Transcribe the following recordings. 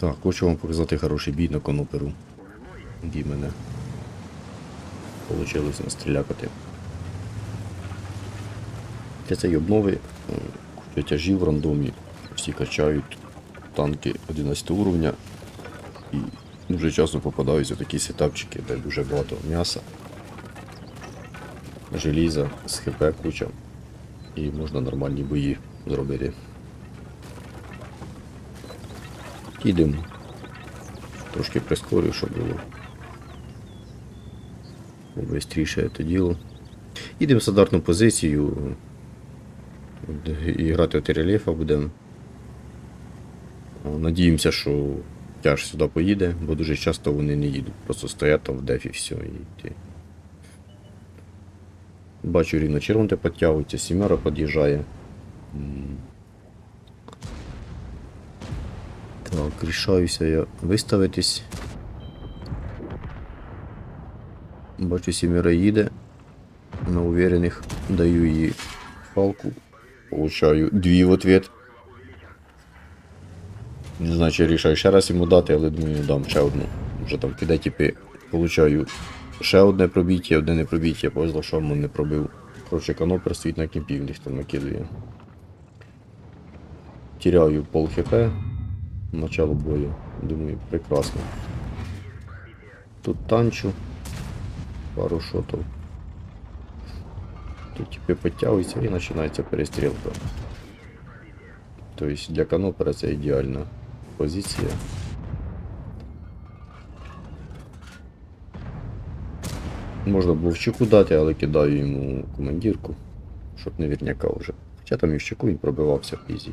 Так, хочу вам показати хороший бій на коноперу. Який мене вийшло настрілякати. Для цієї обнови е, в рандомі. Всі качають танки 11 уровня. І дуже часто попадаються такі сетапчики, де дуже багато м'яса, желіза, з хп куча. І можна нормальні бої зробити. Їдемо. Трошки прискорю, щоб було. Бистріше це діло. Їдемо в стандартну позицію. І грати от рельєфа будемо. Надіємося, що тяж сюди поїде, бо дуже часто вони не їдуть. Просто стоять там в дефі все і. Бачу рівно червоне підтягується, сімера під'їжджає. Так, рішаюся я виставитись. Бачу, сімера їде. На уверених даю їй палку. Получаю дві в ответ. Не знаю, чи рішаю ще раз йому дати, але думаю, дам ще одну. Вже там піде, типи, получаю ще одне пробіття, одне не пробіття, повезло, що не пробив. Коротше, канопер стоїть на кімпі, в них там накидує. Теряю пол хп. Начало бою. Думаю, прекрасно. Тут танчу. Пару шотів. Тут типи підтягуються і починається перестрілка. Тобто для канопера це ідеальна позиція. Можна було в щеку дати, але кидаю йому командирку, щоб не вірняка вже. Хоча там і в щеку він пробивався в пізі.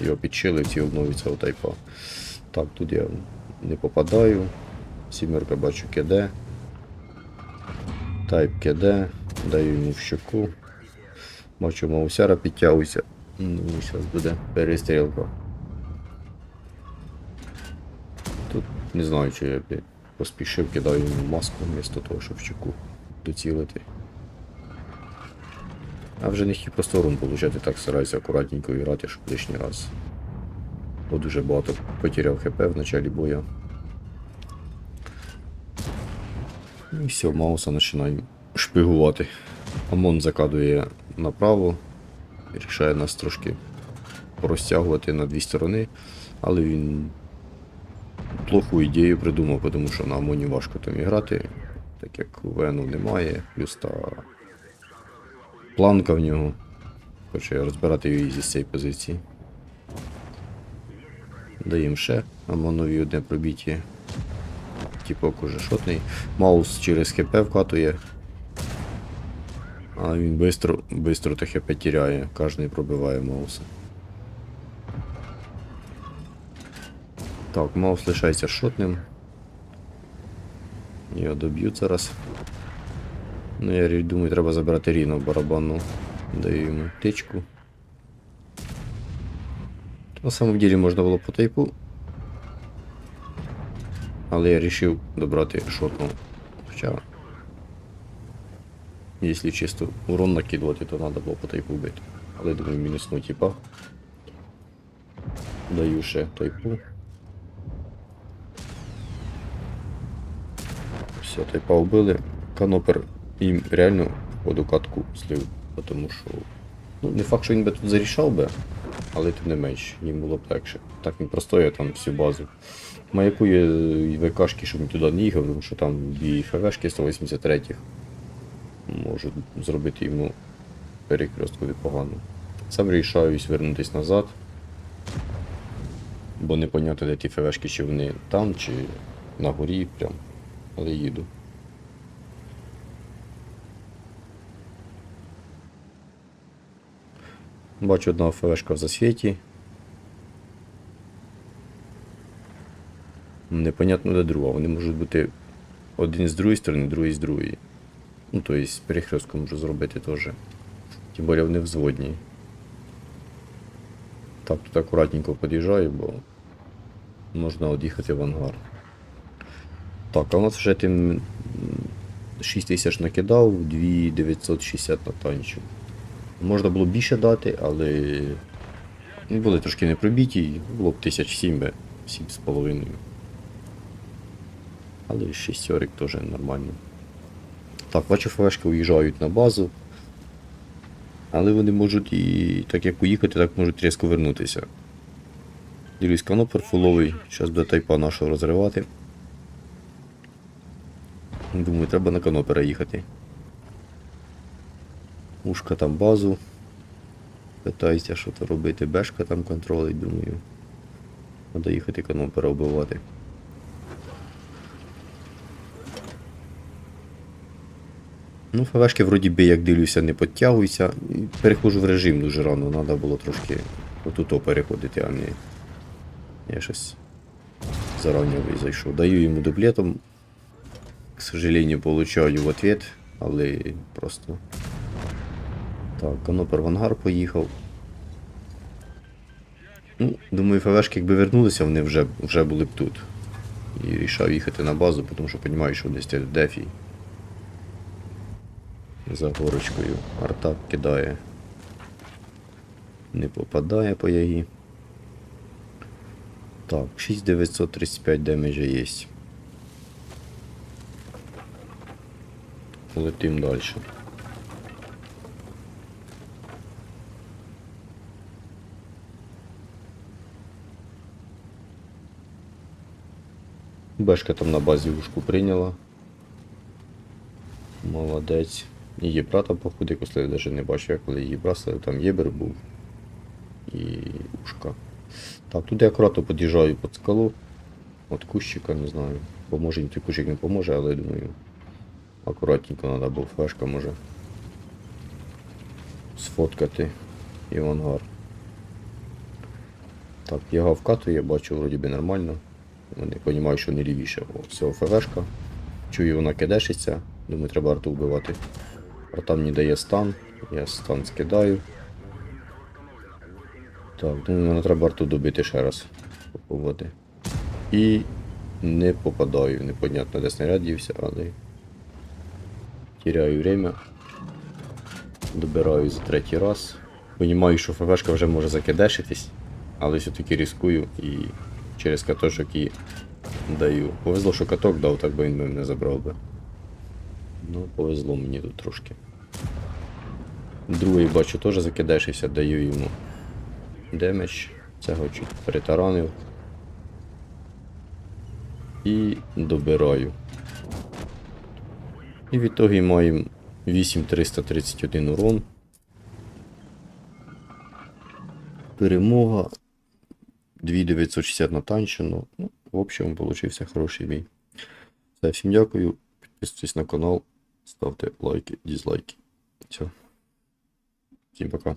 Його підшили в цій обнові цього тайпа. Так, тут я не попадаю. Сімерка бачу киде. Тайп киде. Даю йому в щеку. Бачу, маусяра підтягується. Ну, зараз буде перестрілка. Тут не знаю, чи я поспішив, кидаю йому маску вмісто того, щоб в щеку доцілити. А вже не хотів просто урон получати, так стараюся акуратненько грати, щоб лишній раз. Бо дуже багато потеряв хп в началі боя. І все, Мауса починаю шпигувати. Амон закадує направо, рішає нас трошки розтягувати на дві сторони, але він плоху ідею придумав, тому що на Амоні важко там і грати, так як Вену немає, плюс та планка в нього. Хоче розбирати її зі цієї позиції. Даємо ще Амонові одне пробіття. Тіпок уже шотний. Маус через ХП вкатує. А він бистро, бистро те хп тіряє, кожен пробиває мауса. Так, маус лишається шотним. Його доб'ють зараз. Ну я думаю, треба забирати рівно барабанну. Даю йому тичку. На самом деле можна було по тайпу. Але я вирішив добрати шотну. Хоча. Якщо чисто урон накидувати, то треба було по тайпу бити. Але думаю, мінусну типа. Даю ще тайпу. Все, тайпа вбили. Канопер їм реально воду катку слив, тому що. Ну, не факт, що він би тут зарішав би, але тим не менш, їм було б легше. Так він простоює там всю базу. Маякує ВКшки, щоб він туди не їхав, тому що там дві ФВшки 183 можуть зробити йому перекресткові погано. Сам рішаюсь вернутися назад. Бо не понятно, де ті ФВшки, чи вони там, чи на горі прям. Але їду. Бачу одна ФВшка в засвіті. Непонятно де друга. Вони можуть бути один з другої сторони, другий з другої. Ну, тобто з перехрестком можу зробити теж. Тим більше вони взводні. Так, тут акуратненько під'їжджаю, бо можна від'їхати в ангар. Так, а у нас вже тим 6 тисяч накидав, 2960 на танчу. Можна було більше дати, але були трошки не пробіті, було б 1007 би 7,5. Але шістерик теж нормально. Так, бачу, ФВшки уїжджають на базу. Але вони можуть і так як уїхати, так можуть різко вернутися. Ділюсь канопер фуловий, зараз буде тайпа нашого розривати. Думаю, треба на канопера їхати. Ушка там базу. Питаюся, що то робити. Бешка там контролить, думаю. Треба їхати канопера вбивати. Ну, ФВшки вроді би, як дивлюся, не підтягуються. І Переходжу в режим дуже рано, треба було трошки отуто переходити, а не. Я щось зарані зайшов. Даю йому дуплетом. К сожалению, получаю в ответ, але просто. Так, Конопер в ангар поїхав. Ну, думаю, ФВшки якби вернулися, вони вже, вже були б тут. І рішав їхати на базу, тому що розумію, що десь в дефі. За горочкою. Арта кидає. Не попадає по ягі. Так, 6935 демеджа є. Летим далі. Бешка там на базі ушку прийняла. Молодець. Її брата, походу, якось я навіть не бачив, я коли її брасили, там єбер був. І ушка. Так, тут я акуратно під'їжджаю під скалу. От кущика, не знаю. Поможе їм той кущик не поможе, але я думаю. Акуратненько треба, бо флешка може сфоткати і в ангар. Так, яга вкатує, бачу вроді би нормально. Вони розумію, що не лівіше. О, все, ФВшка. Чую, вона кидешиться. Думаю, треба арту вбивати. Арта мені дає стан. Я стан скидаю. Так, думаю, мене треба арту добити ще раз. Попробувати. І не попадаю. Непонятно, де снаряд дівся, але. Теряю время. Добираю за третій раз. Понімаю, що ФВшка вже може закидешитись, але все-таки ризикую і через катошок і даю. Повезло, що каток дав, так би він мене не забрав би. Ну, повезло мені тут трошки. Другий бачу теж закидешився, даю йому демедж. Цього чуть перетаранив. І добираю. І в ітогі маємо 8331 урон. Перемога. 2960 на танчину. Ну, в общем, получився хороший бій. Все, всім дякую. Підписуйтесь на канал, ставте лайки, дізлайки. Все. Всім пока.